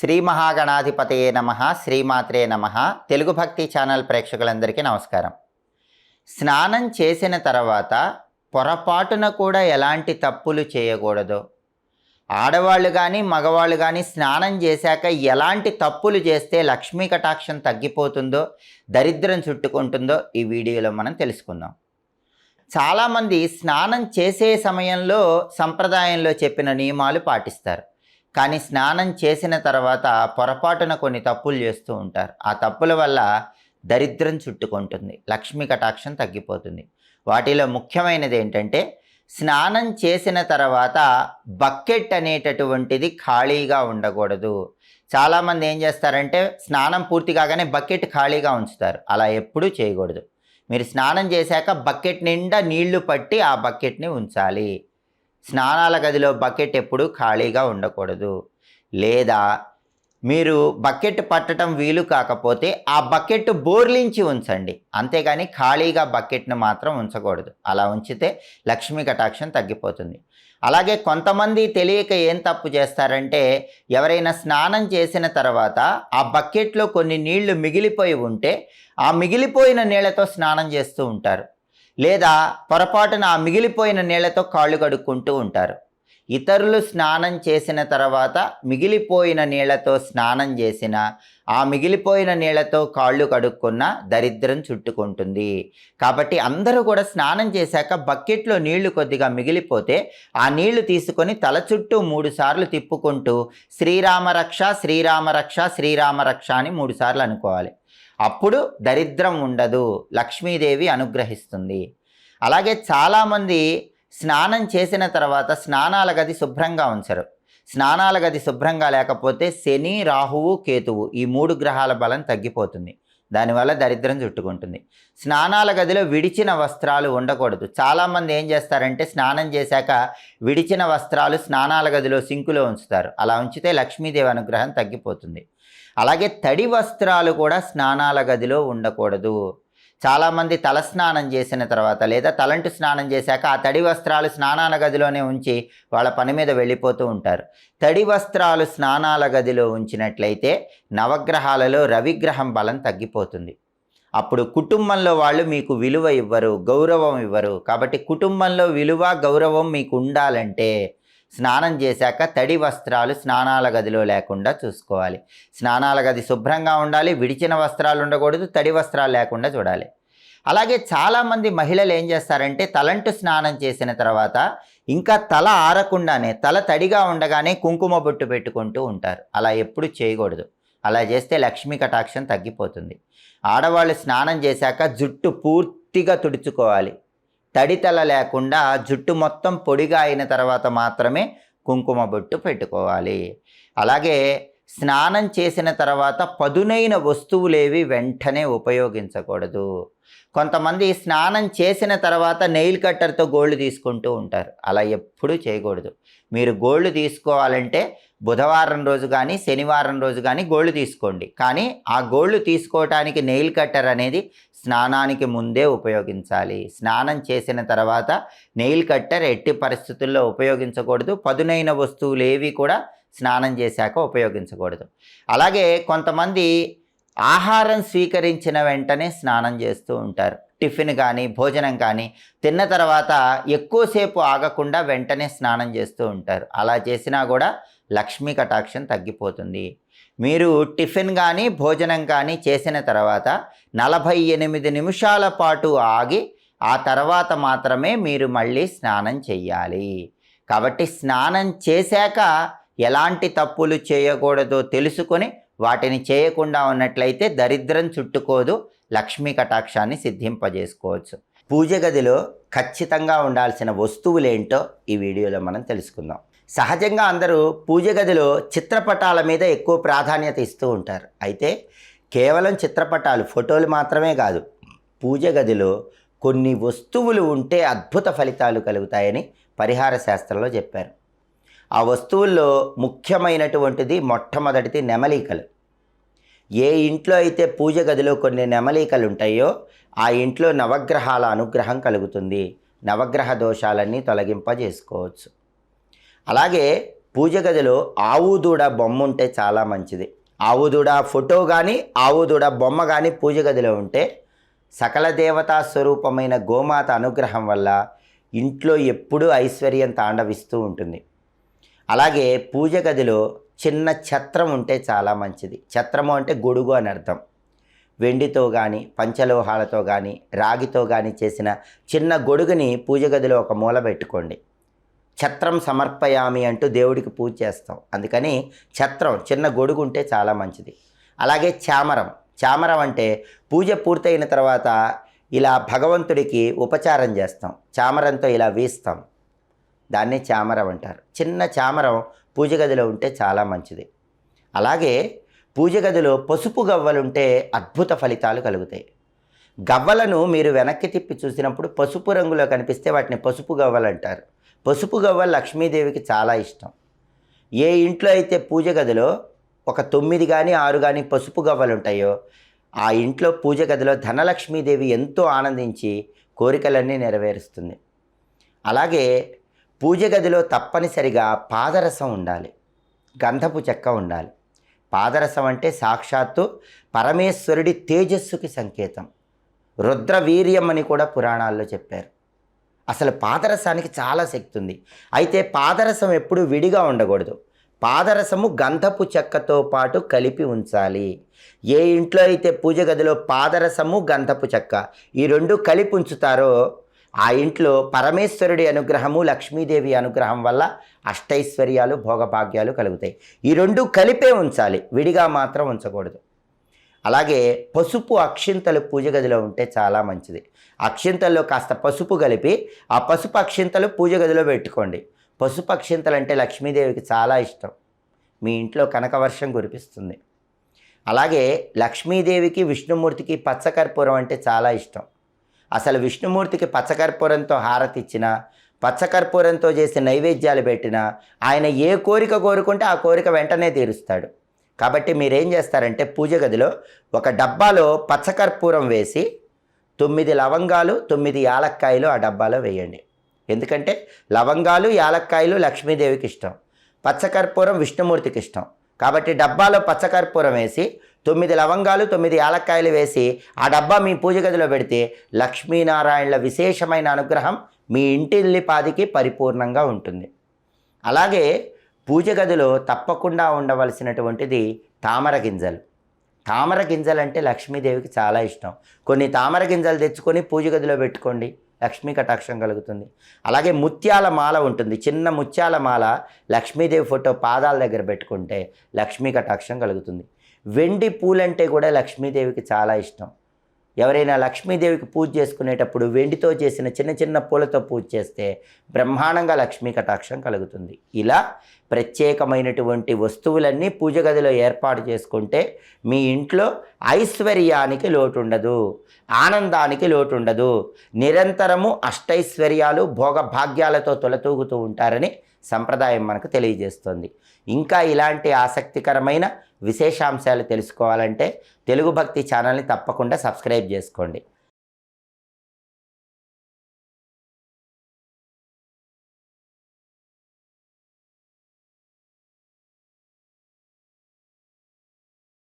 శ్రీ మహాగణాధిపతయే నమ శ్రీమాత్రే నమ. తెలుగు భక్తి ఛానల్ ప్రేక్షకులందరికీ నమస్కారం. స్నానం చేసిన తర్వాత పొరపాటున కూడా ఎలాంటి తప్పులు చేయకూడదు. ఆడవాళ్ళు కానీ మగవాళ్ళు కానీ స్నానం చేశాక ఎలాంటి తప్పులు చేస్తే లక్ష్మీ కటాక్షం తగ్గిపోతుందో దరిద్రం చుట్టుకుంటుందో ఈ వీడియోలో మనం తెలుసుకుందాం. చాలామంది స్నానం చేసే సమయంలో సంప్రదాయంలో చెప్పిన నియమాలు పాటిస్తారు. కానీ స్నానం చేసిన తర్వాత పొరపాటున కొన్ని తప్పులు చేస్తూ ఉంటారు. ఆ తప్పుల వల్ల దరిద్రం చుట్టుకుంటుంది. లక్ష్మీ కటాక్షం తగ్గిపోతుంది. వాటిలో ముఖ్యమైనది ఏంటంటే స్నానం చేసిన తర్వాత బకెట్ అనేటటువంటిది ఖాళీగా ఉండకూడదు. చాలామంది ఏం చేస్తారంటే స్నానం పూర్తి కాగానే బకెట్ ఖాళీగా ఉంచుతారు. అలా ఎప్పుడూ చేయకూడదు. మీరు స్నానం చేశాక బకెట్ నిండా నీళ్ళు పట్టి ఆ బకెట్ని ఉంచాలి. స్నానాల గదిలో బకెట్ ఎప్పుడు ఖాళీగా ఉండకూడదు. లేదా మీరు బకెట్ పట్టడం వీలు కాకపోతే ఆ బకెట్ బోర్లించి ఉంచండి. అంతేగాని ఖాళీగా బకెట్ను మాత్రం ఉంచకూడదు. అలా ఉంచితే లక్ష్మీ కటాక్షం తగ్గిపోతుంది. అలాగే కొంతమంది తెలియక ఏం తప్పు చేస్తారంటే ఎవరైనా స్నానం చేసిన తర్వాత ఆ బకెట్లో కొన్ని నీళ్ళు మిగిలిపోయి ఉంటే ఆ మిగిలిపోయిన నీళ్ళతో స్నానం చేస్తూ ఉంటారు. లేదా పొరపాటున ఆ మిగిలిపోయిన నీళ్ళతో కాళ్ళు కడుక్కుంటూ ఉంటారు. ఇతరులు స్నానం చేసిన తర్వాత మిగిలిపోయిన నీళ్ళతో స్నానం చేసిన ఆ మిగిలిపోయిన నీళ్ళతో కాళ్ళు కడుక్కున్న దరిద్రం చుట్టుకుంటుంది. కాబట్టి అందరూ కూడా స్నానం చేశాక బకెట్లో నీళ్ళు కొద్దిగా మిగిలిపోతే ఆ నీళ్ళు తీసుకొని తల చుట్టూ మూడు సార్లు తిప్పుకుంటూ శ్రీరామరక్ష శ్రీరామరక్ష శ్రీరామరక్ష అని మూడు సార్లు అనుకోవాలి. అప్పుడు దరిద్రం ఉండదు. లక్ష్మీదేవి అనుగ్రహిస్తుంది. అలాగే చాలామంది స్నానం చేసిన తర్వాత స్నానాల గది శుభ్రంగా ఉంచరు. స్నానాల గది శుభ్రంగా లేకపోతే శని రాహువు కేతువు ఈ మూడు గ్రహాల బలం తగ్గిపోతుంది. దానివల్ల దరిద్రం చుట్టుకుంటుంది. స్నానాల గదిలో విడిచిన వస్త్రాలు ఉండకూడదు. చాలామంది ఏం చేస్తారంటే స్నానం చేశాక విడిచిన వస్త్రాలు స్నానాల గదిలో సింకులో ఉంచుతారు. అలా ఉంచితే లక్ష్మీదేవి అనుగ్రహం తగ్గిపోతుంది. అలాగే తడి వస్త్రాలు కూడా స్నానాల గదిలో ఉండకూడదు. చాలామంది తల స్నానం చేసిన తర్వాత లేదా తలంటు స్నానం చేశాక ఆ తడి వస్త్రాలు స్నానాల గదిలోనే ఉంచి వాళ్ళ పని మీద వెళ్ళిపోతూ ఉంటారు. తడి వస్త్రాలు స్నానాల గదిలో ఉంచినట్లయితే నవగ్రహాలలో రవిగ్రహం బలం తగ్గిపోతుంది. అప్పుడు కుటుంబంలో వాళ్ళు మీకు విలువ ఇవ్వరు గౌరవం ఇవ్వరు. కాబట్టి కుటుంబంలో విలువ గౌరవం మీకు ఉండాలంటే స్నానం చేశాక తడి వస్త్రాలు స్నానాల గదిలో లేకుండా చూసుకోవాలి. స్నానాల గది శుభ్రంగా ఉండాలి విడిచిన వస్త్రాలు ఉండకూడదు తడి వస్త్రాలు లేకుండా చూడాలి. అలాగే చాలామంది మహిళలు ఏం చేస్తారంటే తలంటు స్నానం చేసిన తర్వాత ఇంకా తల ఆరకుండానే తల తడిగా ఉండగానే కుంకుమ బొట్టు పెట్టుకుంటూ ఉంటారు. అలా ఎప్పుడు చేయకూడదు. అలా చేస్తే లక్ష్మీ కటాక్షం తగ్గిపోతుంది. ఆడవాళ్ళు స్నానం చేశాక జుట్టు పూర్తిగా తుడుచుకోవాలి. తడితల లేకుండా జుట్టు మొత్తం పొడిగా అయిన తర్వాత మాత్రమే కుంకుమ బొట్టు పెట్టుకోవాలి. అలాగే స్నానం చేసిన తర్వాత పదునైన వస్తువులేవి వెంటనే ఉపయోగించకూడదు. కొంతమంది స్నానం చేసిన తర్వాత నెయిల్ కట్టర్తో గోళ్ళు తీసుకుంటూ ఉంటారు. అలా ఎప్పుడూ చేయకూడదు. మీరు గోళ్ళు తీసుకోవాలంటే బుధవారం రోజు కానీ శనివారం రోజు కానీ గోళ్ళు తీసుకోండి. కానీ ఆ గోళ్ళు తీసుకోవటానికి నెయిల్ కట్టర్ అనేది స్నానానికి ముందే ఉపయోగించాలి. స్నానం చేసిన తర్వాత నెయిల్ కట్టర్ ఎట్టి పరిస్థితుల్లో ఉపయోగించకూడదు. పదునైన వస్తువులు ఏవి కూడా స్నానం చేశాక ఉపయోగించకూడదు. అలాగే కొంతమంది ఆహారం స్వీకరించిన వెంటనే స్నానం చేస్తూ ఉంటారు. టిఫిన్ కానీ భోజనం కానీ తిన్న తర్వాత ఎక్కువసేపు ఆగకుండా వెంటనే స్నానం చేస్తూ ఉంటారు. అలా చేసినా కూడా లక్ష్మీ కటాక్షం తగ్గిపోతుంది. మీరు టిఫిన్ కానీ భోజనం కానీ చేసిన తర్వాత నలభై ఎనిమిది నిమిషాల పాటు ఆగి ఆ తర్వాత మాత్రమే మీరు మళ్ళీ స్నానం చెయ్యాలి. కాబట్టి స్నానం చేశాక ఎలాంటి తప్పులు చేయకూడదో తెలుసుకొని వాటిని చేయకుండా ఉన్నట్లయితే దరిద్రం చుట్టుకోదు లక్ష్మీ కటాక్షాన్ని సిద్ధింపజేసుకోవచ్చు. పూజ గదిలో ఖచ్చితంగా ఉండాల్సిన వస్తువులేంటో ఈ వీడియోలో మనం తెలుసుకుందాం. సహజంగా అందరూ పూజ గదిలో చిత్రపటాల మీద ఎక్కువ ప్రాధాన్యత ఇస్తూ ఉంటారు. అయితే కేవలం చిత్రపటాలు ఫోటోలు మాత్రమే కాదు పూజ గదిలో కొన్ని వస్తువులు ఉంటే అద్భుత ఫలితాలు కలుగుతాయని పరిహార శాస్త్రంలో చెప్పారు. ఆ వస్తువుల్లో ముఖ్యమైనటువంటిది మొట్టమొదటిది నెమలికలు. ఏ ఇంట్లో అయితే పూజ గదిలో కొన్ని నెమలికలు ఉంటాయో ఆ ఇంట్లో నవగ్రహాల అనుగ్రహం కలుగుతుంది. నవగ్రహ దోషాలన్నీ తొలగింపజేసుకోవచ్చు. అలాగే పూజ గదిలో ఆవు దూడ బొమ్మ ఉంటే చాలా మంచిది. ఆవు దూడ ఫోటో కానీ ఆవు దూడ బొమ్మ కానీ పూజ గదిలో ఉంటే సకల దేవతా స్వరూపమైన గోమాత అనుగ్రహం వల్ల ఇంట్లో ఎప్పుడూ ఐశ్వర్యం తాండవిస్తూ ఉంటుంది. అలాగే పూజ గదిలో చిన్న ఛత్రం ఉంటే చాలా మంచిది. ఛత్రము అంటే గొడుగు అని అర్థం. వెండితో కానీ పంచలోహాలతో కానీ రాగితో కానీ చేసిన చిన్న గొడుగుని పూజ గదిలో ఒక మూల పెట్టుకోండి. ఛత్రం సమర్పయామి అంటూ దేవుడికి పూజ చేస్తాం. అందుకని ఛత్రం చిన్న గొడుగు ఉంటే చాలా మంచిది. అలాగే చామరం. చామరం అంటే పూజ పూర్తయిన తర్వాత ఇలా భగవంతుడికి ఉపచారం చేస్తాం. చామరంతో ఇలా వీస్తాం. దాన్ని చామరం అంటారు. చిన్న చామరం పూజ గదిలో ఉంటే చాలా మంచిది. అలాగే పూజ గదిలో పసుపు గవ్వలుంటే అద్భుత ఫలితాలు కలుగుతాయి. గవ్వలను మీరు వెనక్కి తిప్పి చూసినప్పుడు పసుపు రంగులో కనిపిస్తే వాటిని పసుపు గవ్వలు అంటారు. పసుపు గవ్వ లక్ష్మీదేవికి చాలా ఇష్టం. ఏ ఇంట్లో అయితే పూజ గదిలో ఒక తొమ్మిది కానీ ఆరు కానీ పసుపు గవ్వలు ఉంటాయో ఆ ఇంట్లో పూజ గదిలో ధనలక్ష్మీదేవి ఎంతో ఆనందించి కోరికలన్నీ నెరవేరుస్తుంది. అలాగే పూజ గదిలో తప్పనిసరిగా పాదరసం ఉండాలి. గంధపు చెక్క ఉండాలి. పాదరసం అంటే సాక్షాత్తు పరమేశ్వరుడి తేజస్సుకి సంకేతం. రుద్రవీర్యం అని కూడా పురాణాల్లో చెప్పారు. అసలు పాదరసానికి చాలా శక్తి ఉంది అయితే పాదరసం ఎప్పుడు విడిగా ఉండకూడదు. పాదరసము గంధపు చెక్కతో పాటు కలిపి ఉంచాలి. ఏ ఇంట్లో అయితే పూజ గదిలో పాదరసము గంధపు చెక్క ఈ రెండు కలిపి ఉంచుతారో ఆ ఇంట్లో పరమేశ్వరుడి అనుగ్రహము లక్ష్మీదేవి అనుగ్రహం వల్ల అష్టైశ్వర్యాలు భోగభాగ్యాలు కలుగుతాయి. ఈ రెండు కలిపే ఉంచాలి. విడిగా మాత్రం ఉంచకూడదు. అలాగే పసుపు అక్షింతలు పూజ గదిలో ఉంటే చాలా మంచిది. అక్షింతల్లో కాస్త పసుపు కలిపి ఆ పసుపు అక్షింతలు పూజ గదిలో పెట్టుకోండి. పసుపు అక్షింతలు అంటే లక్ష్మీదేవికి చాలా ఇష్టం. మీ ఇంట్లో కనకవర్షం కురిపిస్తుంది. అలాగే లక్ష్మీదేవికి విష్ణుమూర్తికి పచ్చకర్పూరం అంటే చాలా ఇష్టం. అసలు విష్ణుమూర్తికి పచ్చకర్పూరంతో హారతిచ్చిన పచ్చకర్పూరంతో చేసే నైవేద్యాలు పెట్టినా ఆయన ఏ కోరిక కోరుకుంటే ఆ కోరిక వెంటనే తీరుస్తాడు. కాబట్టి మీరేం చేస్తారంటే పూజ గదిలో ఒక డబ్బాలో పచ్చకర్పూరం వేసి తొమ్మిది లవంగాలు తొమ్మిది యాలక్కాయలు ఆ డబ్బాలో వేయండి. ఎందుకంటే లవంగాలు యాలక్కాయలు లక్ష్మీదేవికి ఇష్టం. పచ్చకర్పూరం విష్ణుమూర్తికి ఇష్టం. కాబట్టి డబ్బాలో పచ్చకర్పూరం వేసి తొమ్మిది లవంగాలు తొమ్మిది యాలక్కాయలు వేసి ఆ డబ్బా మీ పూజ గదిలో పెడితే లక్ష్మీనారాయణల విశేషమైన అనుగ్రహం మీ ఇంటిల్లిపాదికి పరిపూర్ణంగా ఉంటుంది. అలాగే పూజ గదిలో తప్పకుండా ఉండవలసినటువంటిది తామర గింజలు. తామర గింజలు అంటే లక్ష్మీదేవికి చాలా ఇష్టం. కొన్ని తామర గింజలు తెచ్చుకొని పూజ గదిలో పెట్టుకోండి. లక్ష్మీ కటాక్షం కలుగుతుంది. అలాగే ముత్యాల మాల ఉంటుంది. చిన్న ముత్యాల మాల లక్ష్మీదేవి ఫోటో పాదాల దగ్గర పెట్టుకుంటే లక్ష్మీ కటాక్షం కలుగుతుంది. వెండి పూలంటే కూడా లక్ష్మీదేవికి చాలా ఇష్టం. ఎవరైనా లక్ష్మీదేవికి పూజ చేసుకునేటప్పుడు వెండితో చేసిన చిన్న చిన్న పూలతో పూజ చేస్తే బ్రహ్మాండంగా లక్ష్మీ కటాక్షం కలుగుతుంది. ఇలా ప్రత్యేకమైనటువంటి వస్తువులన్నీ పూజ గదిలో ఏర్పాటు చేసుకుంటే మీ ఇంట్లో ఐశ్వర్యానికి లోటు ఉండదు ఆనందానికి లోటు ఉండదు నిరంతరము అష్టైశ్వర్యాలు భోగభాగ్యాలతో తొలతూగుతూ ఉంటారని సంప్రదాయం మనకు తెలియజేస్తుంది. ఇంకా ఇలాంటి ఆసక్తికరమైన విశేషాంశాలు తెలుసుకోవాలంటే తెలుగు భక్తి ఛానల్ని తప్పకుండా సబ్స్క్రైబ్ చేసుకోండి.